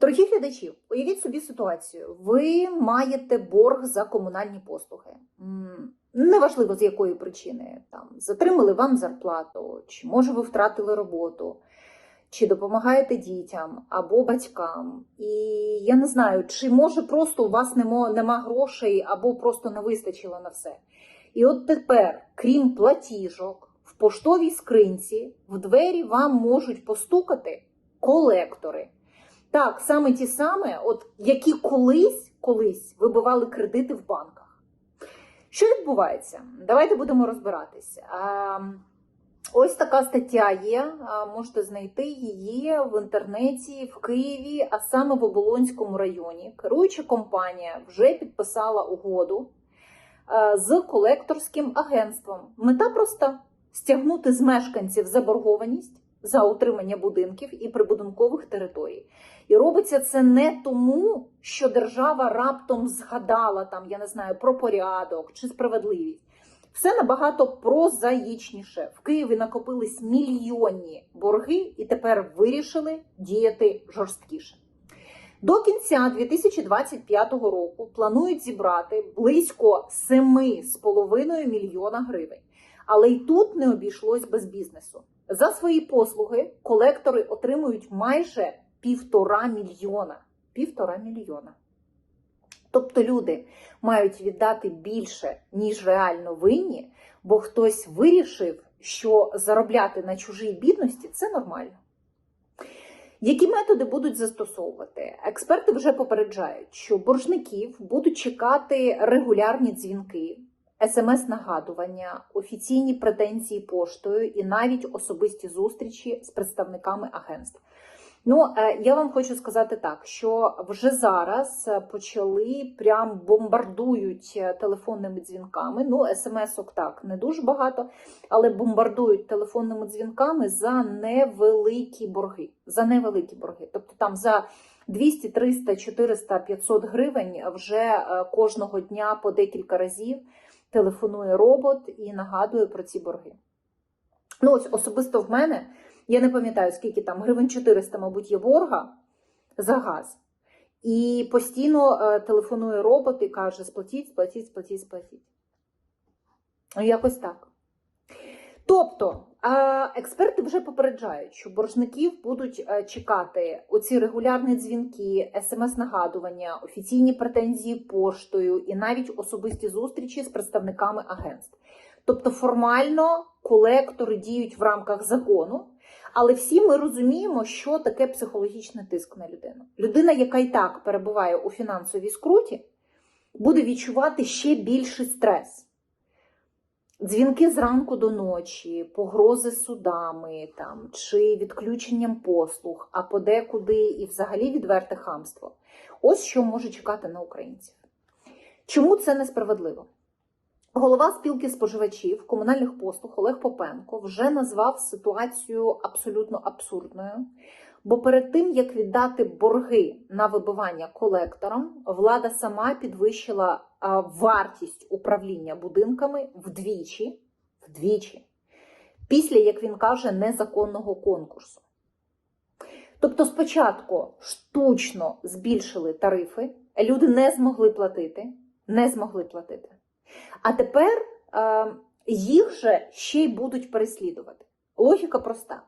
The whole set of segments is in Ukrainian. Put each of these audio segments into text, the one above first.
Дорогі глядачі, уявіть собі ситуацію. Ви маєте борг за комунальні послуги. Неважливо з якої причини там затримали вам зарплату, чи може ви втратили роботу, чи допомагаєте дітям або батькам. І я не знаю, чи може просто у вас нема, нема грошей, або просто не вистачило на все. І от тепер, крім платіжок, в поштовій скринці в двері вам можуть постукати колектори. Так, саме ті саме, от які колись колись вибивали кредити в банках. Що відбувається? Давайте будемо розбиратися. Ось така стаття є. Можете знайти її в інтернеті в Києві, а саме в Оболонському районі. Керуюча компанія вже підписала угоду з колекторським агентством. Мета проста: стягнути з мешканців заборгованість за утримання будинків і прибудинкових територій. І робиться це не тому, що держава раптом згадала там, я не знаю, про порядок чи справедливість. Все набагато прозаїчніше. В Києві накопились мільйонні борги і тепер вирішили діяти жорсткіше. До кінця 2025 року планують зібрати близько 7,5 мільйона гривень. Але й тут не обійшлось без бізнесу. За свої послуги колектори отримують майже півтора мільйона. Півтора мільйона. Тобто люди мають віддати більше, ніж реально винні, бо хтось вирішив, що заробляти на чужій бідності це нормально. Які методи будуть застосовувати? Експерти вже попереджають, що боржників будуть чекати регулярні дзвінки, смс-нагадування, офіційні претензії поштою і навіть особисті зустрічі з представниками агентств. Ну, е, я вам хочу сказати так, що вже зараз е, почали прям бомбардують е, телефонними дзвінками. Ну, смс-ок так не дуже багато, але бомбардують телефонними дзвінками за невеликі борги. За невеликі борги. Тобто там за 200, 300, 400, 500 гривень вже кожного дня по декілька разів телефонує робот і нагадує про ці борги. Ну, ось особисто в мене. Я не пам'ятаю, скільки там гривень 400, мабуть, є борга за газ. І постійно е, телефонує робот і каже: сплатіть, сплатіть, сплатіть, сплатіть. Ну, якось так. Тобто, е, експерти вже попереджають, що боржників будуть е, чекати оці регулярні дзвінки, смс-нагадування, офіційні претензії поштою і навіть особисті зустрічі з представниками агентств. Тобто, формально колектори діють в рамках закону. Але всі ми розуміємо, що таке психологічний тиск на людину. Людина, яка і так перебуває у фінансовій скруті, буде відчувати ще більший стрес. Дзвінки зранку до ночі, погрози судами там, чи відключенням послуг, а подекуди і взагалі відверте хамство. Ось що може чекати на українців. Чому це несправедливо? Голова спілки споживачів комунальних послуг Олег Попенко вже назвав ситуацію абсолютно абсурдною. Бо перед тим як віддати борги на вибивання колекторам, влада сама підвищила вартість управління будинками вдвічі, вдвічі, після, як він каже, незаконного конкурсу. Тобто, спочатку штучно збільшили тарифи, люди не змогли платити, не змогли платити. А тепер е, їх же ще й будуть переслідувати. Логіка проста: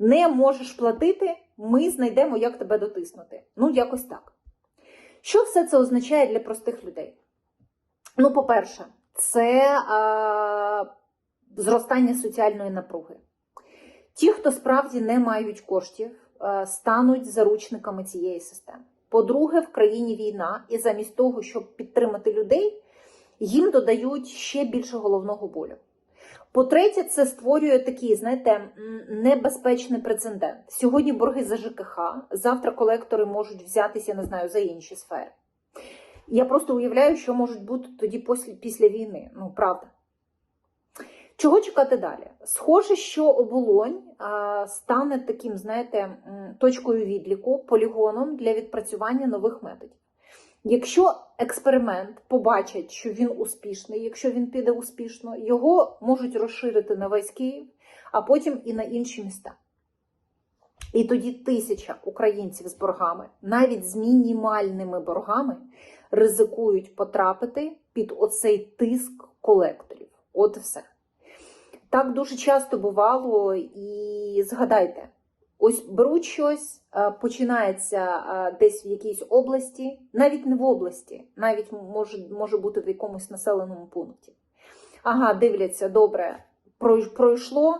не можеш платити, ми знайдемо, як тебе дотиснути. Ну, якось так. Що все це означає для простих людей? Ну, по-перше, це е, зростання соціальної напруги. Ті, хто справді не мають коштів, стануть заручниками цієї системи. По-друге, в країні війна, і замість того, щоб підтримати людей їм додають ще більше головного болю. По-третє, це створює такий, знаєте, небезпечний прецедент. Сьогодні борги за ЖКХ, завтра колектори можуть взятися, не знаю, за інші сфери. Я просто уявляю, що можуть бути тоді після, після війни. Ну, правда. Чого чекати далі? Схоже, що оболонь а, стане таким, знаєте, точкою відліку, полігоном для відпрацювання нових методів. Якщо експеримент побачить, що він успішний, якщо він піде успішно, його можуть розширити на весь Київ, а потім і на інші міста. І тоді тисяча українців з боргами, навіть з мінімальними боргами, ризикують потрапити під оцей тиск колекторів. От і все. Так дуже часто бувало, і згадайте, ось беруть щось, е, починається е, десь в якійсь області, навіть не в області, навіть може, може бути в якомусь населеному пункті. Ага, дивляться, добре, прой- пройшло,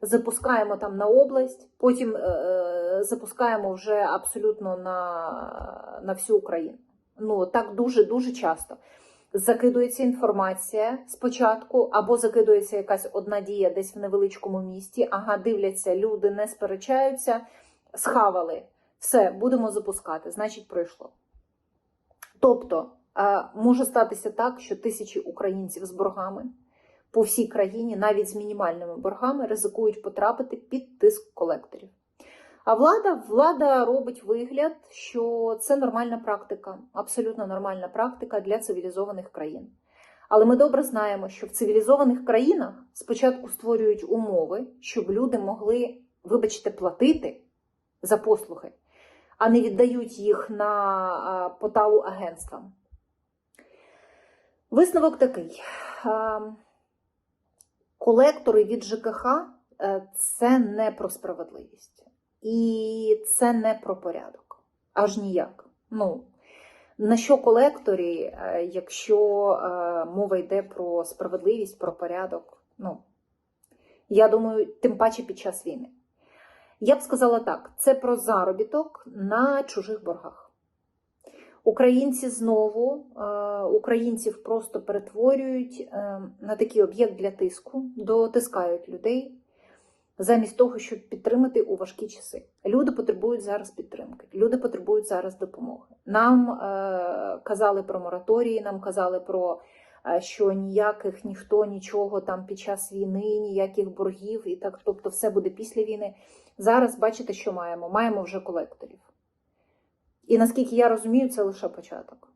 запускаємо там на область, потім е, запускаємо вже абсолютно на, на всю Україну. Ну, так дуже-дуже часто. Закидується інформація спочатку, або закидується якась одна дія десь в невеличкому місті. Ага, дивляться, люди не сперечаються, схавали. Все, будемо запускати, значить, пройшло. Тобто, е, може статися так, що тисячі українців з боргами по всій країні, навіть з мінімальними боргами, ризикують потрапити під тиск колекторів. А влада, влада робить вигляд, що це нормальна практика, абсолютно нормальна практика для цивілізованих країн. Але ми добре знаємо, що в цивілізованих країнах спочатку створюють умови, щоб люди могли, вибачте, платити за послуги, а не віддають їх на поталу агентствам. Висновок такий: колектори від ЖКХ е, це не про справедливість. І це не про порядок. Аж ніяк. Ну, на що колекторі, е, якщо е, мова йде про справедливість, про порядок? Ну, я думаю, тим паче під час війни. Я б сказала так: це про заробіток на чужих боргах. Українці знову, е, українців просто перетворюють на такий об'єкт для тиску, дотискають людей замість того, щоб підтримати у важкі часи. Люди потребують зараз підтримки, люди потребують зараз допомоги. Нам е, казали про мораторії, нам казали про е, що ніяких ніхто нічого там під час війни, ніяких боргів, і так, тобто, все буде після війни. Зараз бачите, що маємо? Маємо вже колекторів. І наскільки я розумію, це лише початок.